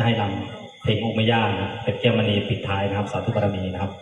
จะให้รำเพลงองค์แม่ย่านะเป็นแก้วมณีปิดท้ายนะครับ สาธุบารมีนะครับ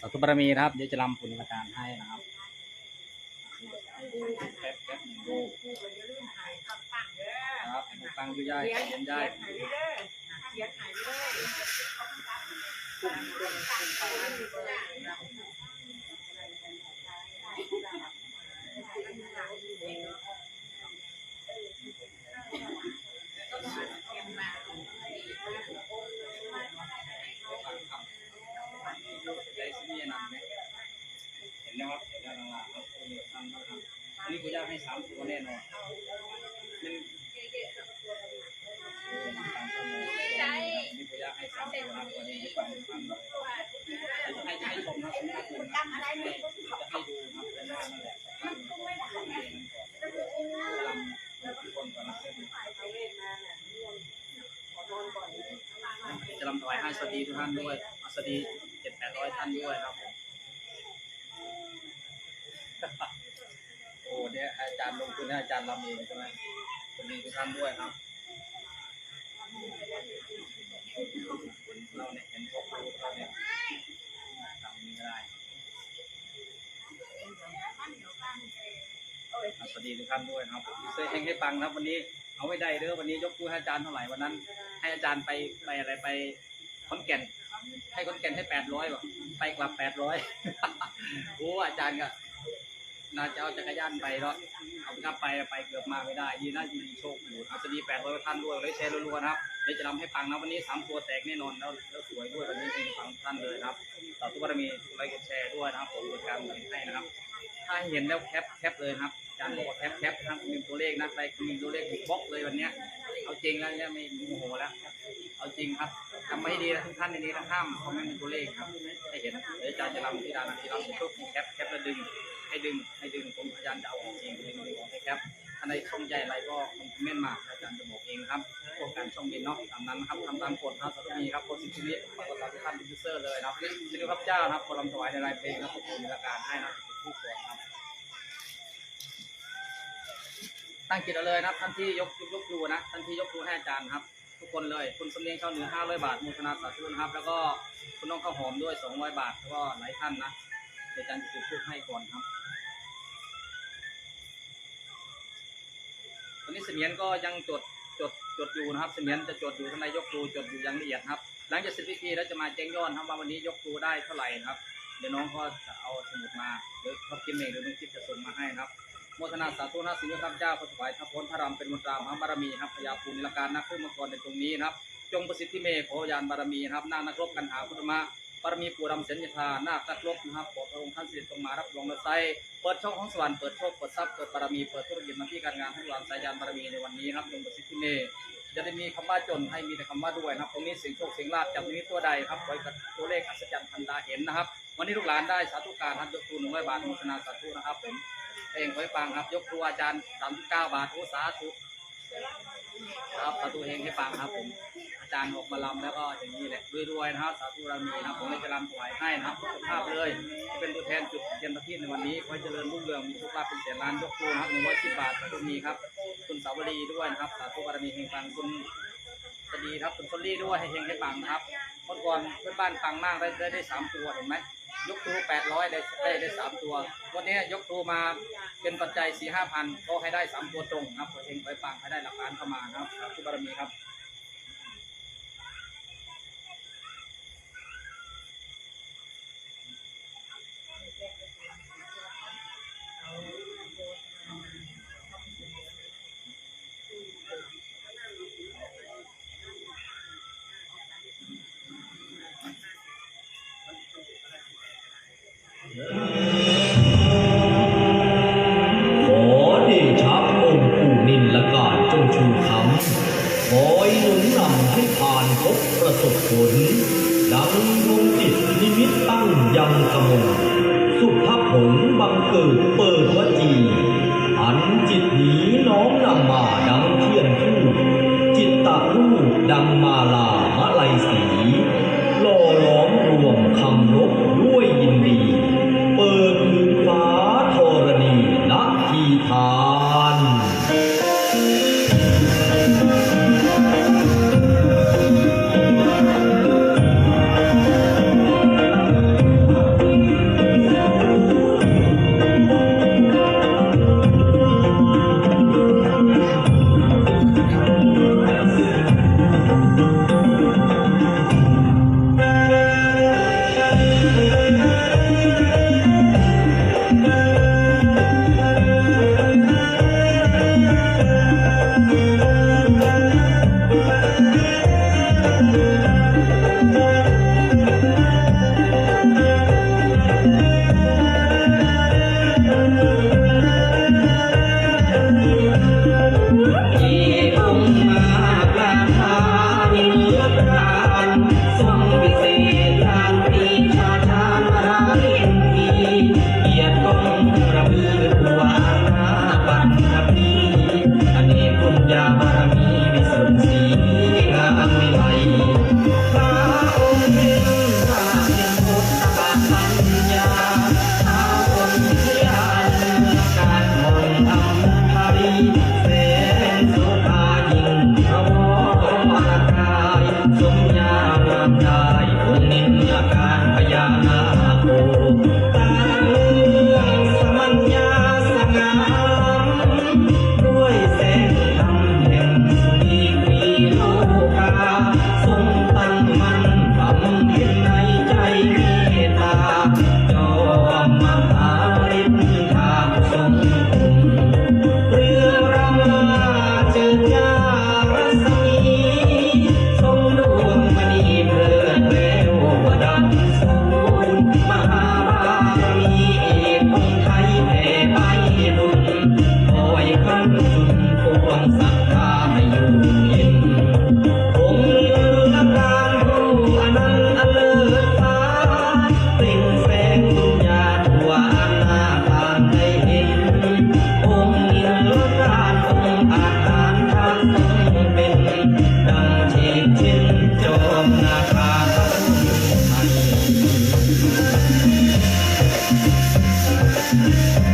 สาธุบารมีนะครับ เดี๋ยวจะรำปุญญาการให้นะครับ แป๊บแป๊บหนึ่งดูครับฟังดูได้เขียนได้ได้สิมีนันไทำนะครับอันนี้กูอยากให้สามตัวแน่นอนมันนี่กูอยากให้สามตัวนะตัวนี้ให้ฟังฟังเลยให้ให้ชมนะสำนักหนึ่งนะให้ดูครับเป็นว่านั่นแหละลำทุกคนก่อนนะจะลำถวายให้สวัสดีทุกท่านด้วยสวัสดีเจ็ดแปดร้อยท่านด้วยครับ โอ้เนี่ยอาจารย์ลงทุนให้อาจารย์ลำเองใช่ไหมคนนี้ทุกท่านด้วยครับเราเนี่ยเห็นพวกเราเราเนี่ยทำนี้ก็ได้ครับสวัสดีทุกท่านด้วยครับผมเซเฮงให้ฟังครับ วันนี้เอาไม่ได้เด้อวันนี้ยกตู้ให้อาจารย์เท่าไหร่วันนั้น ให้อาจารย์ไปไปอะไรไปขอนแก่นให้ขอนแก่นให้แปดร้อยบ่ไปกลับแปดร้อยโอ้อาจารย์ก็ น่าจะเอาจักรยานไปแล้วเอาไปขับไปไปเกือบมาไม่ได้ดีน่าจะมีโชคอยู่เอาสดีแปดร้อยท่านด้วยเลยแชร์รัวๆนะครับเดี๋ยวจะทำให้ฟังนะวันนี้สามตัวแตกแน่นอนแล้วแล้วสวยด้วยวันนี้เป็นฟังท่านเลยนะครับต่อทุกบารมีไลค์กดแชร์ด้วยนะครับผมบริการเห็นให้นะครับ ถ้าเห็นแล้วแคปแคปเลยครับอาจารย์บอกแคปแคปทั้งมีตัวเลขนะใครมีตัวเลขถูกบล็อกเลยวันนี้เอาจริงแล้วเนี่ยไม่โมโหแล้วเอาจริงครับทำไมาให้ดีนะทุกท่านในนี้นะห้ามคอมเมนต์เป็นตัวเลขครับให้เห็นเดี๋ยวอาจารย์จะรำที่ดานาที่รำทุกแคปแคปแล้วดึง ให้ดึงให้ดึงผมอาจารย์จะเอาออกเองดึงดึงออกให้แคปถ้าในช่องใหญ่อะไรก็คอมเมนต์มาอาจารย์จะบอกเองนะครับพวกการช่องบินเนาะตามนั้นครับทำตามกฎครับสารมีครับกฎสิทธินี้ปกติท่านเป็นยูเซอร์เลยนะครับนี่คือพระเจ้าครับพอรำถวายในรายเพลงนะครับผมมีการให้นะผู้สอนครับตั้งจิตเอาเลยนะท่านที่ยกยกยกครูนะท่านที่ยกครูให้อาจารย์ครับ ทุกคนเลยคุณสำเนียงชาวเหนือ500 บาทมูลนาสาธุนะครับ แล้วก็คุณน้องข้าวหอมด้วย 200 บาทแล้วก็หลายท่านนะเดี๋ยวอาจารย์จะจุดทูปให้ก่อนครับ มียนก็ยังจดจดจดอยู่นะครับเสมียนจะจดอยู่ท่านนยกครูจดอยู่อย่างละเอียดครับ หลังจากเสร็จพิธีแล้วจะมาแจ้งยอดครับว่าวันนี้ยกครูได้เท่าไหร่นะครับ เดี๋ยวน้องก็จะเอาสมุดมาหรือเขาพิมเองหรือน้องคิดจะส่งมาให้นะครับโมทนาสาธุนะสิ่งที่ข้าพเจ้าขอถวายทัพพ้นพระรามเป็นมนตรามหาบารมีครับพญาภูนิลการนักขึ้นมาก่อในตรงนี้นะครับ จงประสิทธิเมฆขอยานบารมีครับนานักรบกันหาพุทธมะบารมีปู่รำเสนยธานาคนักรบนะครับขอพระองค์ท่านเสด็จลงมารับรองและไซเปิดช่องของสวรรค์เปิดโชคเปิดทรัพย์เปิดบารมีเปิดธุรกิจหน้าที่การงานทั้หลายสายยานบารมีในวันนี้นะครับจงประสิทธิเมฆจะได้มีคำว่าจนให้มีแต่คำว่าด้วยนะครับตรงนี้เสียงโชคเสียงลาภจับนี้ตัวใดครับไว้กับตัวเลขอัศจรรย์พันดาเห็นนะครับ วันนี้ลูกหลานได้สาธุการทันยกตูหนึ่งร้อยบาทโมทนาสาธุนะครับผมเองไว้ฟังครับยกครูอาจารย์สามสิบเก้าบาทโอ้สาธุครับสาธุเองให้ฟังครับผม อาจารย์ออกมาลำแล้วก็อย่างนี้แหละรวยๆนะครับสาธุรามีนะผมเลยจะลำถวายให้นะครับสุขภาพเลยที่เป็นตัวแทนจุดเทียนประทีปในวันนี้ขอให้เจริญรุ่งเรืองมีโชคลาภเป็นแสนล้านยกครูนะครับหนึ่งร้อยสิบบาทสาธุมีครับ คุณสาวรีด้วยนะครับสาธุบารมีเฮงฟังคุณสวัสดีครับคุณซอลลี่ด้วยให้เฮงให้ฟังนะครับเมื่อก่อนเพื่อนบ้านฟังมากได้ได้ได้สามตัวเห็นไหมยกครูแปดร้อยได้ได้ได้สามตัว วันนี้ยกครูมาเป็นปัจจัยสี่ห้าพันก็ให้ได้สามตัวตรงครับเองไปฟังให้ได้หลักล้านเข้ามาครับครับทุบารมีครับ Yeah.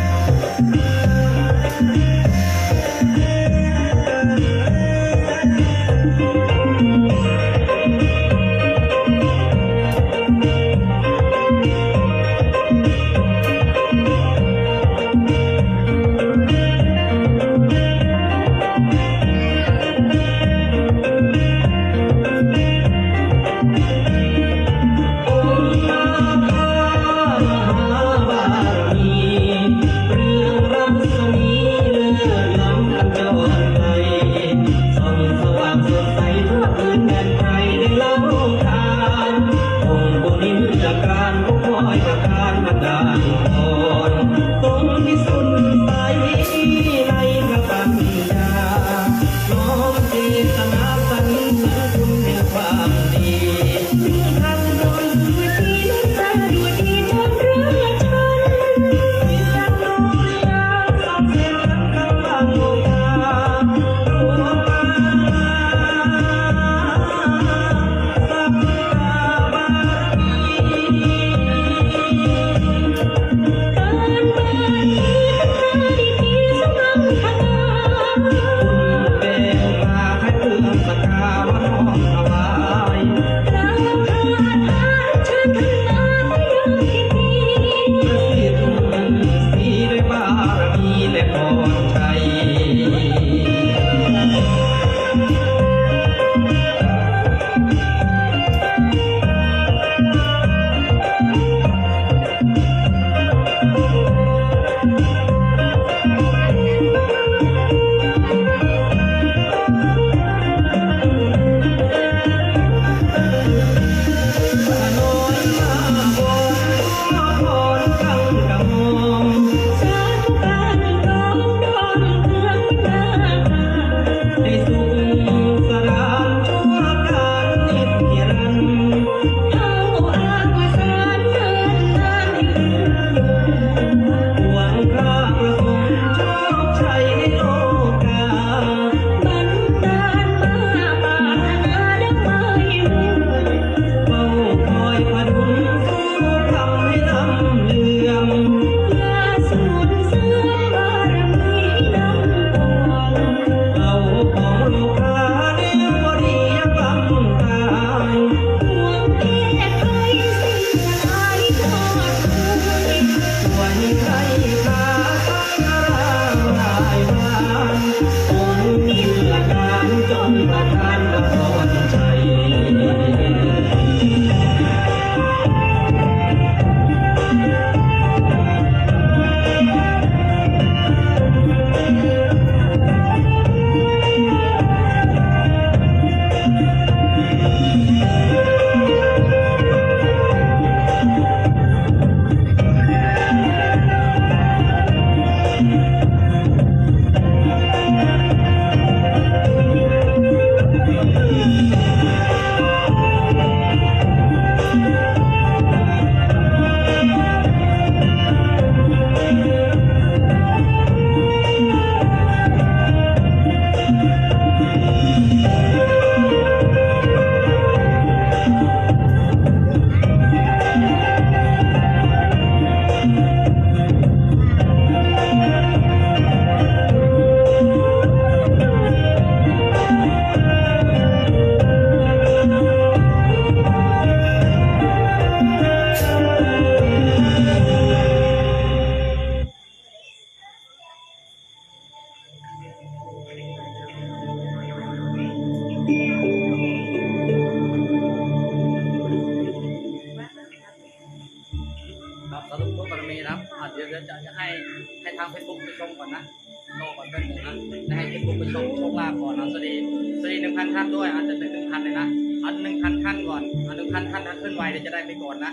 ท่านด้วยอาจจะถึงหนึ่งพันเลยนะเอาหนึ่งพันท่านก่อนเอาหนึ่งพันท่านถ้าขึ้นไวเดี๋ยวจะได้ไปก่อนนะ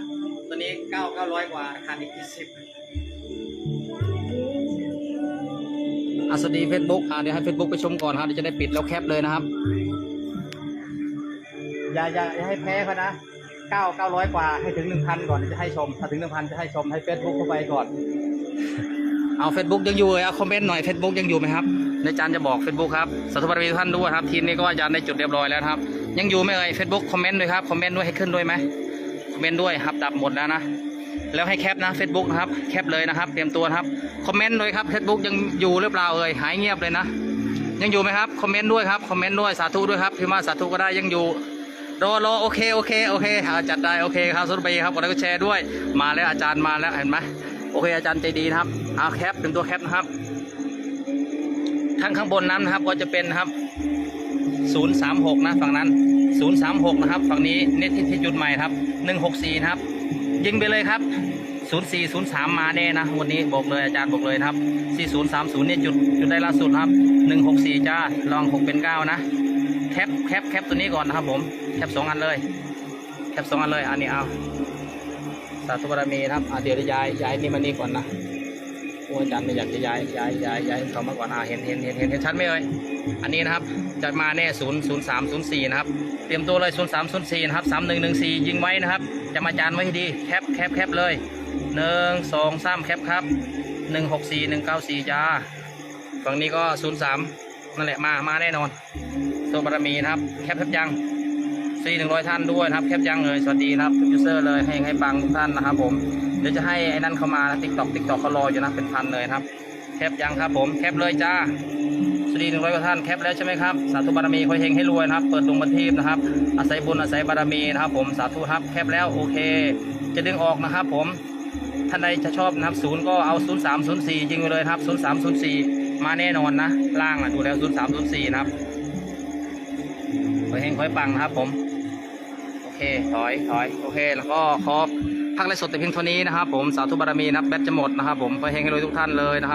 ตอนนี้เก้าเก้าร้อยกว่าขาดอีกยี่สิบอะสวัสดีเฟซบุ๊กอะเดี๋ยวให้เฟซบุ๊กไปชมก่อนครับเดี๋ยวจะได้ปิดแล้วแคปเลยนะครับ อย่าอย่าอย่าให้แพ้เขานะเก้าเก้าร้อยกว่าให้ถึงหนึ่งพันก่อนเดี๋ยวจะให้ชม ถ้าถึงหนึ่งพันจะให้ชมให้เฟซบุ๊กเข้าไปก่อน เอาเฟซบุ๊กยังอยู่เลยเอาคอมเมนต์หน่อยเฟซบุ๊กยังอยู่ไหมครับใน อาจารย์จะบอกเฟซบุ๊กครับสัตว์บริวารท่านด้วยครับทีนี้ก็อาจารย์ได้จุดเรียบร้อยแล้วครับ ยังอยู่ไหมเอ่ยเฟซบุ๊กคอมเมนต์ด้วยครับคอมเมนต์ด้วยให้ขึ้นด้วยไหมคอมเมนต์ด้วยครับดับหมดแล้วนะแล้วให้แคปนะเฟซบุ๊กนะครับแคปเลยนะครับ เตรียมตัวครับคอมเมนต์ด้วยครับเฟซบุ๊กยังอยู่หรือเปล่าเอ่ยหายเงียบเลยนะ ยังอยู่ไหมครับคอมเมนต์ด้วยครับคอมเมนต์ด้วยสาธุด้วยครับพิมพ์มาสาธุก็ได้ยังอยู่รอรอโอเคโอเคโอเคอ่าจัดได้โอเคครับสุดไปครับกดไลค์กดแชร์ด้วย มาแล้วอาจารย์มาแล้วเห็นไหมโอเคอาจารย์ใจดีนะครับเอาแคปเป็นตัวแคปนะครับ ข้างข้างบนนั้นนะครับ ก็จะเป็นนะครับ 036 นะฝั่งนั้น 036 นะครับ ฝั่งนี้เน็ตที่ที่จุดใหม่ครับ 164 นะครับ ยิงไปเลยครับ 0403 มาแน่นะ วันนี้บอกเลยอาจารย์บอกเลยครับ 4030เนี่ยจุดจุดได้ล่าสุดครับ 164 จ้า ลอง 6 เป็น 9 นะ แคปแคปแคปตัวนี้ก่อนนะครับผม แคปสองอันเลย แคปสองอันเลย อันนี้เอาสาธุบารมีครับอะเดี๋ยวจะย้ายย้ายนี่มานี่ก่อนนะ โอ้อาจารย์ไม่อยากจะย้ายย้ายย้ายย้ายเขามาก่อนอ่าเห็นเห็นเห็นเห็นเห็นชัดไหมเอ่ยอันนี้นะครับจะมาแน่ศูนย์ศูนย์สามศูนย์สี่นะครับเตรียมตัวเลยศูนย์สามศูนย์สี่นะครับสามหนึ่งหนึ่งสี่ยิงไว้นะครับ จะมาจานไว้ให้ดีแคปแคปแคปเลยหนึ่งสองสามแคปครับหนึ่งหกสี่หนึ่งเก้าสี่จ้าฝั่งนี้ก็ศูนย์สามนั่นแหละมามาแน่นอนโซบารมีนะครับแคปแคปยังสี่หนึ่งร้อยท่านด้วยนะครับแคปยังเลยสวัสดีครับทุกยูเซอร์เลยให้ให้ฟังทุกท่านนะครับผม เดี๋ยวจะให้ไอ้นั่นเข้ามาติ๊กตอกติ๊กตอกเขารออยู่นะเป็นพันเลยครับ แคปยังครับผมแคปเลยจ้าสวัสดีหนึ่งร้อยกว่าท่านแคปแล้วใช่ไหมครับสาธุบารมีคอยเฮงให้รวยนะครับ เปิดดวงบันทีบนะครับ อาศัยบุญอาศัยบารมีนะครับ ผมสาธุครับแคปแล้วโอเค จะดึงออกนะครับ ผมท่านใดจะชอบนะครับศูนย์ก็เอาศูนย์สามศูนย์สี่ยิงไปเลยครับศูนย์สามศูนย์สี่มาแน่นอนนะล่างอะดูแล้วศูนย์สามศูนย์สี่นะครับคอยเฮงคอยปังนะครับ ผมโอเคถอยถอยโอเค แล้วก็ขอ พักไลฟ์สดแต่เพียงเท่านี้นะครับผมสาธุบารมีนะครับแบตจะหมดนะครับผมขอเฮงให้รวยทุกท่านเลยนะครับ